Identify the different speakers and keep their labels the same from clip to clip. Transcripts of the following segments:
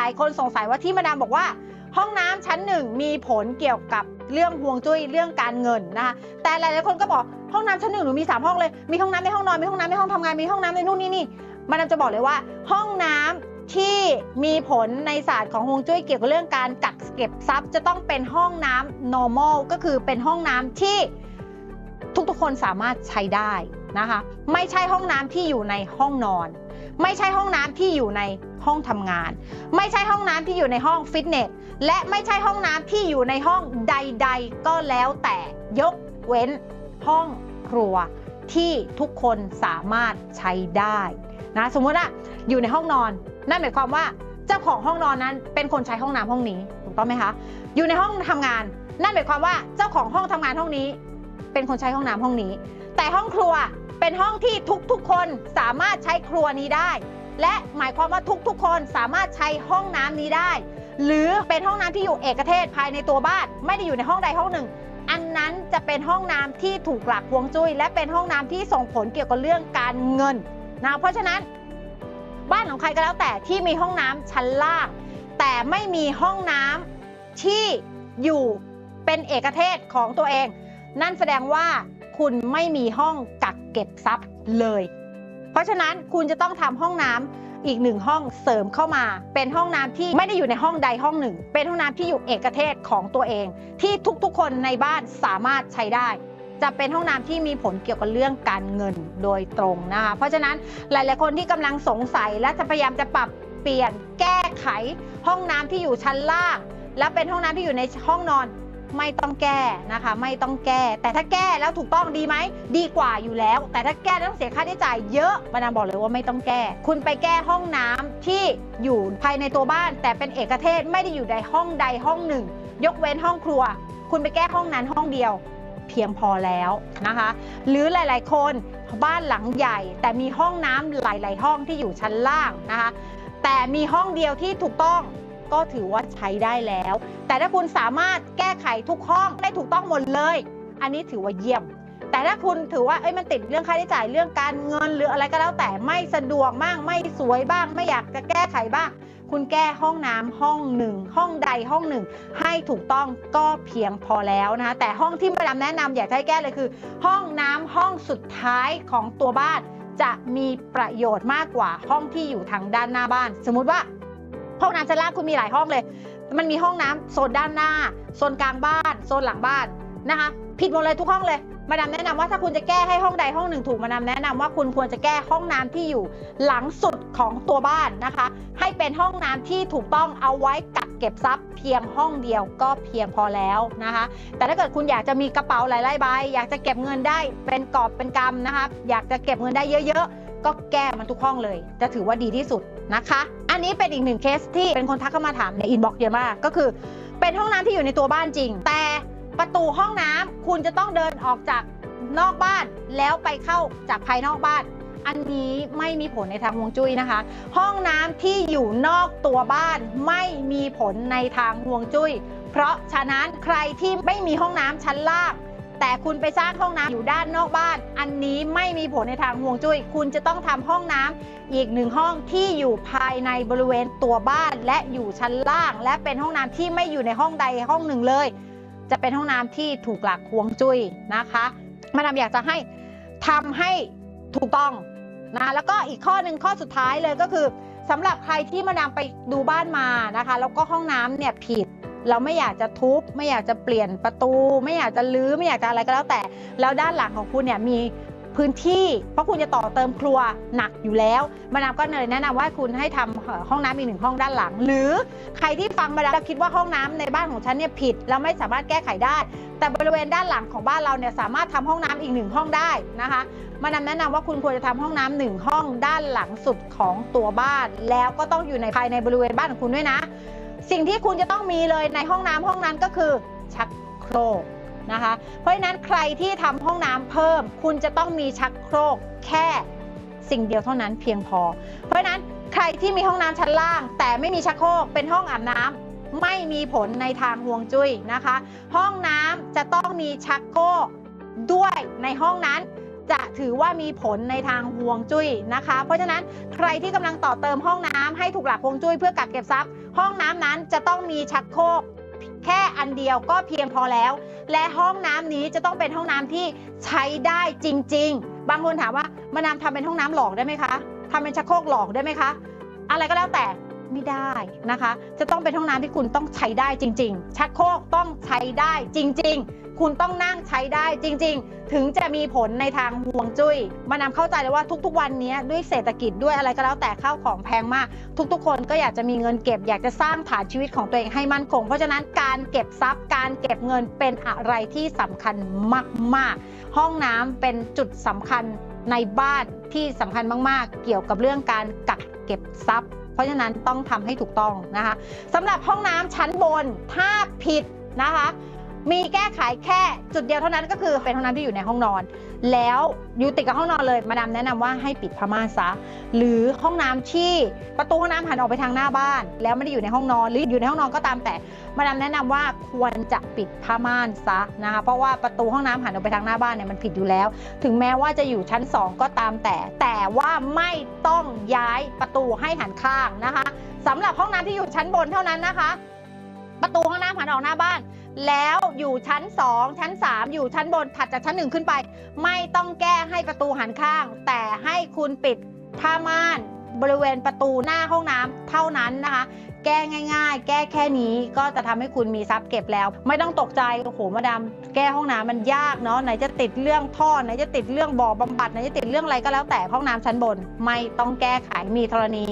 Speaker 1: ลายๆ คนสงสัยว่าที่มาดามบอกว่า ห้องน้ำชั้นหนึ่งมีผลเกี่ยวกับเรื่องห่วงจุ้ยเรื่องการเงินนะคะแต่หลายๆคนก็บอกห้องน้ำชั้นหนึ่งหนูมีสามห้องเลยมีห้องน้ำในห้องนอนมีห้องน้ำในห้องทำงานมีห้องน้ำในนู่นนี่นี่มาดามจะบอกเลยว่า ห้องน้ำที่มีผลในศาสตร์ของฮวงจุ้ยเกี่ยวกับเรื่องการกักเก็บทรัพย์จะต้องเป็นห้องน้ำ normal ก็คือเป็นห้องน้ำที่ทุกๆคนสามารถใช้ได้นะคะ ไม่ใช่ห้องน้ำที่อยู่ในห้องนอน ไม่ใช่ห้องน้ำที่อยู่ในห้องทำงาน ไม่ใช่ห้องน้ำที่อยู่ในห้องฟิตเนส และไม่ใช่ห้องน้ำที่อยู่ในห้องใด ๆ ก็แล้วแต่ยกเว้นห้องครัวที่ทุกคนสามารถใช้ได้นะสมมติว่าอยู่ในห้องนอน นั่นหมายความว่าเจ้าของห้องนอนนั้นเป็นคนใช้ห้องน้ำห้องนี้ถูกต้องไหมคะ อยู่ในห้องทำงาน นั่นหมายความว่าเจ้าของห้องทำงานห้องนี้ เป็นคนใช้ห้องน้ำห้องนี้ แต่ห้องครัว เป็นห้องที่ทุกๆคนสามารถใช้ครัวนี้ได้ และหมายความว่าทุกๆ คนสามารถใช้ห้องน้ำนี้ได้ หรือเป็นห้องน้ำที่อยู่เอกเทศภายในตัวบ้าน ไม่ได้อยู่ในห้องใดห้องหนึ่ง อันนั้นจะเป็นห้องน้ำที่ถูกหลักฮวงจุ้ยและเป็นห้องน้ำที่ส่งผลเกี่ยวกับเรื่องการเงินนะเพราะฉะนั้นบ้านของใครก็แล้วแต่ที่มีห้องน้ำชั้นล่าง แต่ไม่มีห้องน้ำที่อยู่เป็นเอกเทศของตัวเอง นั่นแสดงว่าคุณไม่มีห้อง เก็บทรัพย์เลย เพราะฉะนั้นคุณจะต้องทำห้องน้ำอีกหนึ่งห้องเสริมเข้ามา เป็นห้องน้ำที่ไม่ได้อยู่ในห้องใดห้องหนึ่ง เป็นห้องน้ำที่อยู่เอกเทศของตัวเอง ที่ทุกๆคนในบ้านสามารถใช้ได้ จะเป็นห้องน้ำที่มีผลเกี่ยวกับเรื่องการเงินโดยตรงนะคะเพราะฉะนั้นหลายๆคนที่กำลังสงสัยและจะพยายามจะปรับเปลี่ยนแก้ไขห้องน้ำที่อยู่ชั้นล่าง และเป็นห้องน้ำที่อยู่ในห้องนอน ไม่ต้องแก้นะคะ ไม่ต้องแก้ แต่ถ้าแก้แล้วถูกต้องดีไหม ดีกว่าอยู่แล้ว แต่ถ้าแก้แล้วต้องเสียค่าใช้จ่ายเยอะมาดามบอกเลยว่าไม่ต้องแก้ คุณไปแก้ห้องน้ำที่อยู่ภายในตัวบ้าน แต่เป็นเอกเทศไม่ได้อยู่ในห้องใดห้องหนึ่ง ยกเว้นห้องครัว คุณไปแก้ห้องนั้นห้องเดียว เพียงพอแล้วนะคะ หรือหลาย ๆ คนบ้านหลังใหญ่ แต่มีห้องน้ำหลาย ๆ ห้องที่อยู่ชั้นล่างนะคะ แต่มีห้องเดียวที่ถูกต้อง ก็ถือว่าใช้ได้แล้ว แต่ถ้าคุณสามารถแก้ไขทุกห้องได้ถูกต้องหมดเลย อันนี้ถือว่าเยี่ยม แต่ถ้าคุณถือว่าเอ้ยมันติดเรื่องค่าใช้จ่ายเรื่องการเงินหรืออะไรก็แล้วแต่ไม่สะดวกบ้างไม่สวยบ้าง ไม่อยากจะแก้ไขบ้าง คุณแก้ห้องน้ำห้องหนึ่งห้องใดห้องหนึ่ง ให้ถูกต้องก็เพียงพอแล้วนะคะแต่ห้องที่มาดามแนะนำอยากให้แก้เลยคือ ห้องน้ำห้องสุดท้ายของตัวบ้านจะมีประโยชน์มากกว่าห้องที่อยู่ทางด้านหน้าบ้าน สมมุติว่า ห้องน้ำชั้นล่างคุณมีหลายห้องเลย มันมีห้องน้ำโซนด้านหน้า โซนกลางบ้าน โซนหลังบ้านนะคะ ผิดหมดเลยทุกห้องเลย มาดามแนะนำว่าถ้าคุณจะแก้ให้ห้องใดห้องหนึ่งถูกมาดามแนะนำว่าคุณควรจะแก้ห้องน้ำที่อยู่หลังสุดของตัวบ้านนะคะ ให้เป็นห้องน้ำที่ถูกต้องเอาไว้กักเก็บทรัพย์เพียงห้องเดียวก็เพียงพอแล้วนะคะ แต่ถ้าเกิดคุณอยากจะมีกระเป๋าหลายๆใบอยากจะเก็บเงินได้เป็นกอบเป็นกำนะคะ อยากจะเก็บเงินได้เยอะ ๆ ก็แก้มันทุกห้องเลย จะถือว่าดีที่สุดนะคะ นนี้เป็นอีกหนึ่งเคสที่เป็นคนทักเข้ามาถามในอินบ็อกซ์เยอะมาก ก็คือ เป็นห้องน้ำที่อยู่ในตัวบ้านจริง แต่ประตูห้องน้ำคุณจะต้องเดินออกจากนอกบ้านแล้วไปเข้าจากภายนอกบ้าน อันนี้ไม่มีผลในทางฮวงจุ้ยนะคะ ห้องน้ำที่อยู่นอกตัวบ้านไม่มีผลในทางฮวงจุ้ย เพราะฉะนั้นใครที่ไม่มีห้องน้ำชั้นล่าง แต่คุณไปสร้างห้องน้ำอยู่ด้านนอกบ้าน อันนี้ไม่มีผลในทางฮวงจุ้ย คุณจะต้องทำห้องน้ำอีกหนึ่งห้องที่อยู่ภายในบริเวณตัวบ้าน และอยู่ชั้นล่าง และเป็นห้องน้ำที่ไม่อยู่ในห้องใดห้องหนึ่งเลย จะเป็นห้องน้ำที่ถูกหลักฮวงจุ้ยนะคะมาดามอยากจะให้ทำให้ถูกต้องนะแล้วก็อีกข้อหนึ่งข้อสุดท้ายเลยก็คือสำหรับใครที่มาดามไปดูบ้านมานะคะ แล้วก็ห้องน้ำเนี่ยผิด เราไม่อยากจะทุบไม่อยากจะเปลี่ยนประตู ไม่อยากจะลื้อไม่อยากจะอะไรก็แล้วแต่ แล้วด้านหลังของคุณเนี่ยมีพื้นที่ เพราะคุณจะต่อเติมครัวหนักอยู่แล้ว มาดามก็เลยแนะนำว่าคุณให้ทำเอ่อห้องน้ำอีกหนึ่งห้องด้านหลัง หรือใครที่ฟังมาดามแล้วคิดว่าห้องน้ำในบ้านของฉันเนี่ยผิดแล้วไม่สามารถแก้ไขได้ แต่บริเวณด้านหลังของบ้านเราเนี่ยสามารถทำห้องน้ำอีกหนึ่งห้องได้นะคะมาดามแนะนำว่าคุณควรจะทำห้องน้ำหนึ่งห้องด้านหลังสุดของตัวบ้าน แล้วก็ต้องอยู่ในภายในบริเวณบ้านของคุณด้วยนะ สิ่งที่คุณจะต้องมีเลยในห้องน้ำห้องนั้นก็คือชักโครกนะคะ เพราะฉะนั้นใครที่ทำห้องน้ำเพิ่ม คุณจะต้องมีชักโครกแค่สิ่งเดียวเท่านั้นเพียงพอ เพราะฉะนั้นใครที่มีห้องน้ำชั้นล่าง แต่ไม่มีชักโครกเป็นห้องอาบน้ำไม่มีผลในทางห่วงจุ้ยนะคะ ห้องน้ำจะต้องมีชักโครกด้วยในห้องนั้น จะถือว่ามีผลในทางห่วงจุ้ยนะคะ เพราะฉะนั้นใครที่กำลังต่อเติมห้องน้ำให้ถูกหลักห่วงจุ้ยเพื่อกักเก็บทรัพย์ ห้องน้ำนั้นจะต้องมีชักโครกแค่อันเดียวก็เพียงพอแล้ว และห้องน้ำนี้จะต้องเป็นห้องน้ำที่ใช้ได้จริง ๆ บางคนถามว่ามาดามทำเป็นห้องน้ำหลอกได้ไหมคะทำเป็นชักโครกหลอกได้ไหมคะ อะไรก็แล้วแต่ไม่ได้นะคะ จะต้องเป็นห้องน้ำที่คุณต้องใช้ได้จริง ๆ ชักโครกต้องใช้ได้จริง ๆ คุณต้องนั่งใช้ได้จริง ๆ ถึงจะมีผลในทางห่วงจุ้ย มานำเข้าใจเลยว่าทุกๆ วันนี้ด้วยเศรษฐกิจด้วยอะไรก็แล้วแต่ข้าวของแพงมาก ทุกๆ คนก็อยากจะมีเงินเก็บ อยากจะสร้างฐานชีวิตของตัวเองให้มั่นคง เพราะฉะนั้นการเก็บทรัพย์ การเก็บเงินเป็นอะไรที่สำคัญมาก ๆ ห้องน้ำเป็นจุดสำคัญในบ้านที่สำคัญมากๆ เกี่ยวกับเรื่องการกักเก็บทรัพย์ เพราะฉะนั้นต้องทำให้ถูกต้องนะคะสำหรับห้องน้ำชั้นบนถ้าผิดนะคะ มีแก้ไขแค่จุดเดียวเท่านั้นก็คือเป็นห้องน้ำที่อยู่ในห้องนอน แล้วอยู่ติดกับห้องนอนเลยมาดามแนะนำว่าให้ปิดผ้าม่านซะ หรือห้องน้ำที่ประตูห้องน้ำหันออกไปทางหน้าบ้าน แล้วไม่ได้อยู่ในห้องนอนหรืออยู่ในห้องนอนก็ตามแต่มาดามแนะนำว่าควรจะปิดผ้าม่านซะนะคะเพราะว่าประตูห้องน้ำหันออกไปทางหน้าบ้านเนี่ยมันผิดอยู่แล้ว ถึงแม้ว่าจะอยู่ชั้น 2 ก็ตามแต่ แต่ว่าไม่ต้องย้ายประตูให้หันข้างนะคะสำหรับห้องน้ำที่อยู่ชั้นบนเท่านั้นนะคะ ประตูห้องน้ำหันออกหน้าบ้าน แล้วอยู่ชั้น 2 ชั้น 3 อยู่ชั้นบนถัดจากชั้น 1 ขึ้นไป ไม่ต้องแก้ให้ประตูหันข้าง แต่ให้คุณปิดผ้าม่านบริเวณประตูหน้าห้องน้ำเท่านั้นนะคะ แก้ง่าย ๆ แก้แค่นี้ก็จะทำให้คุณมีทรัพย์เก็บแล้ว ไม่ต้องตกใจโอ้โหมาดามแก้ห้องน้ำมันยากเนาะไหนจะติดเรื่องท่อไหนจะติดเรื่องบ่อบำบัดไหนจะติดเรื่องอะไรก็แล้วแต่ห้องน้ำชั้นบน ไม่ต้องแก้ไขมีธรณี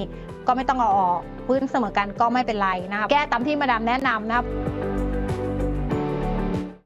Speaker 1: ก็ไม่ต้องเอาออกพื้นเสมอกันก็ไม่เป็นไรนะคะแก้ตามที่มาดามแนะนำนะครับ